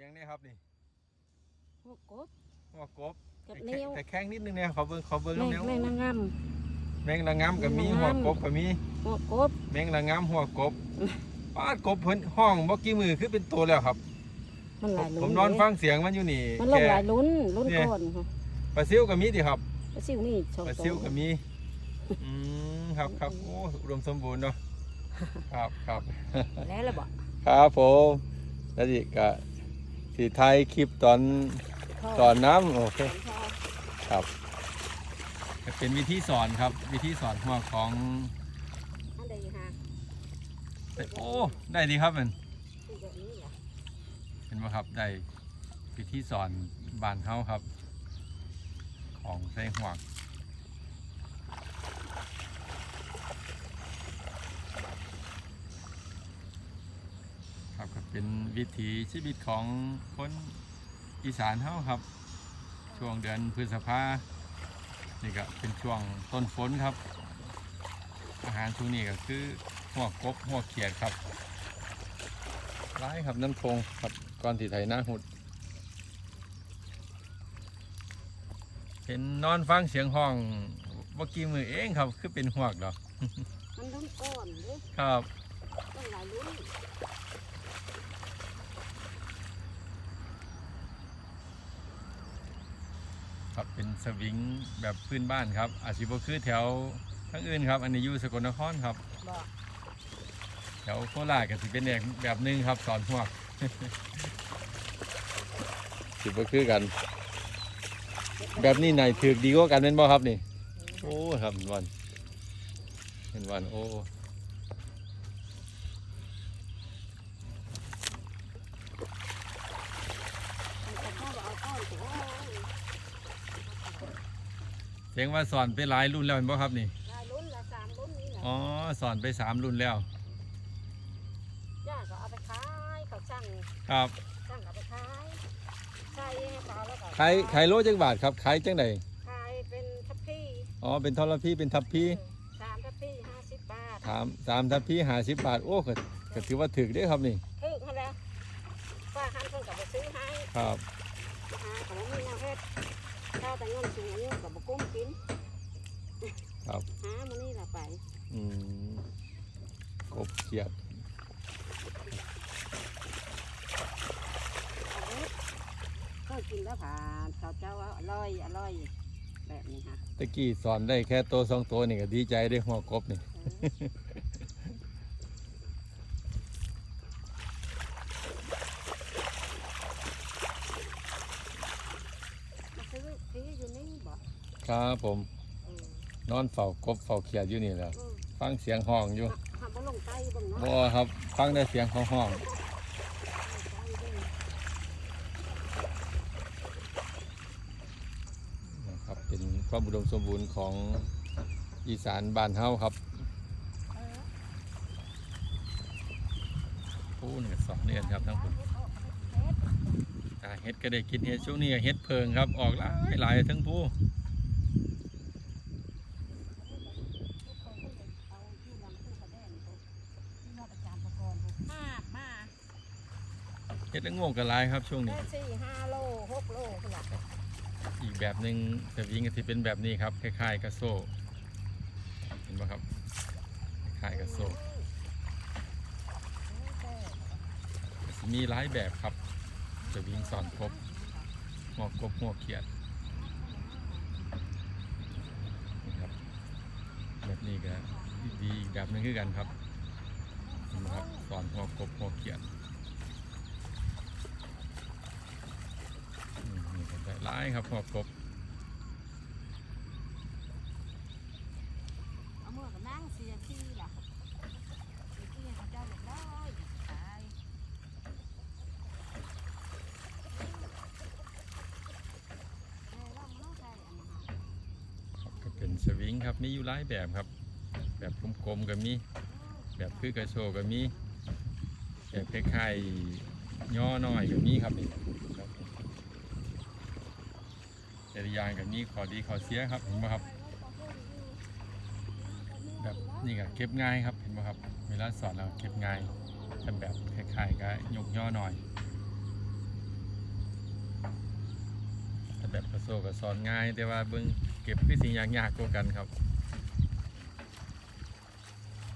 ยังนี่ครับนี่หัวกบหัวกบกับแต่แนวแต่แข้งนิดนึงเนี่ยขอเบิ้งขอเบิ้งแมงแนวแมงนางงามแมงละงามก็มีแมงหัวละงามกบก็มีหัวกบแมงละงามหัวกบป้าดกบเพิ่นห้องบ่กี่มือคือเป็นตัวแล้วครับมันหผลามยลุ้นผมนอนฟังเสียงมันอยู่นี่มันลงแค่หลายลุ้นลุ้นเนี่ยก่อนค่ะปลาซิวก็มีดิครับปลาซิวนี่สองปลาตัวซิวก็มีอืมครับครับโอ้อุดมสมบูรณ์เนาะครับครับแล้วละบ่ครับผมแล้วดิกะ สีไทยคลิปตอนตอนน้ำโอเคครับ เป็นวิธีสอนครับ วิธีสอนหัวของอันใดฮะโอ้ได้ดีครับมันคือแบบนี้เหรอเห็นไหมครับได้วิธีสอนบานเฮาครับ ของใส่หัว ครับก็เป็นวิถีชีวิตของคนอีสานเฮาครับ ช่วงเดือนพฤษภานี่ก็เป็นช่วงต้นฝนครับ อาหารช่วงนี้ก็คือหัวกบหัวเขียดครับร้ายครับน้ำทงครับก่อนที่ไถหน้าหุด เห็นนอนฟังเสียงห้องเมื่อกี้มือเองครับ คือเป็นหัวกดอกมันลุ้นก่อนเด้ครับต้องหลายลุ้น ครับเป็นสวิงแบบพื้นบ้านครับ อาชีพคือแถวทั้งอื่นครับ อันนี้อยู่สกลนครครับบ่แถวโคราชก็สิเป็นแบบแบบหนึงครับสอนหัวกสิบ่คือกัน แบบนี้ไหนถือดีกว่ากันเป็นบ่ครับนี่ โอ้ครับเห็นวัน เห็นวันโอ้ มันจะเข้าไปเอาก้อนตัว เสียงว่าสอนไปหลายรุ่นแล้วเห็นบ่ครับนี่หลายลุ้นละสามลุ้นนี่แหละอ๋อสอนไปสามรุ่นแล้วย่าก็เอาไปขายเขาช่างครับช่างเอาไปขายขายให้เขาแล้วก็ขายขายโลจังบาทครับขายจังไดขายเป็นทัพพี่อ๋อเป็นทรพีเป็นทัพพีสามทัพพี่ห้าสิบบาทถามสามทัพพีห้าสิบบาทโอ้ก็ก็ถือว่าถึกเด้อครับนี่ถึกมาแล้วป้าหันเพิ่นกับไปซื้อให้ครับ มาหาของมีแนวเฮ็ดถ้า แต่เงินสูงอายุกับบกุ้มกินครับ หามานี่ละไปอืมกบเขียดก็กินแล้วผ่านเขาเจ้าว่าอร่อยอร่อยแบบนี้ค่ะตะกี้สอนได้แค่ตัวสองตัวนี่ก็ดีใจได้หัวกบนี่ซื้อที่อยู่นี่บ่ ครับผมเออนอนเฝ้ากบเฝ้าเขียดอยู่นี่แหละเออฟังเสียงห้องอยู่ หาบ่ลงใต้เบิ่งเนาะบ่ครับฟังได้เสียงของห้องลงใต้เบิ่งนะครับเป็นความอุดมสมบูรณ์ของอีสานบ้านเฮาครับเออผู้นี่ก็สองเดือนครับทั้งคนตาเฮ็ดก็ได้กินเฮ็ดช่วงนี้ก็เฮ็ดเพิงครับออกหลายหลายทั้งผู้ เอาที่ลำตู้กระแดงตัวที่มาประจำประกอบมามา เฮ็ ดแล้วงวงก็หลายครับช่วงนี้ได้สี่ห้าโลหกโลพุ่นล่ะอีกแบบหนึ่งแต่วิ่งก็ที่เป็นแบบนี้ครับคล้ายๆกับโซ่เห็นไหมครับคล้ายๆกับโซ่มีหลายแบบครับ จะวิ่งสอนครบหัวกบหัวเขียดนี่ครับแบบนี้ก็ดีอีกแบบหนึงคือกันครับเห็นไหมครับสอนหัวกบหัวเขียดอืม ร้ายครับหัวกบเอามือกับนั่งเสียที่ล่ะเสียที่เขาเจ้าอยากได้ขายเออลองลองใส่อันนั้ค่ะครับก็เป็นสวิงครับมีอยู่หลายแบบครับ แบบกลมๆก็มีแบบคือกระโชกก็มีแบบคล้ายๆย่อน้อยก็มีครับนี่ แต่ละอยานกับนี้ขอดีขอเสียครับเห็นไหมครับ แบบนี่ก็เก็บง่ายครับเห็นไหมครับเวลาสอนเราเก็บง่ายแต่แบบคล้ายๆก็ยกย่อหน่อยแต่แบบกระโซกับสอนง่ายแต่ว่าเบิ้งเก็บคือสิ่งยากๆกว่ากันครับ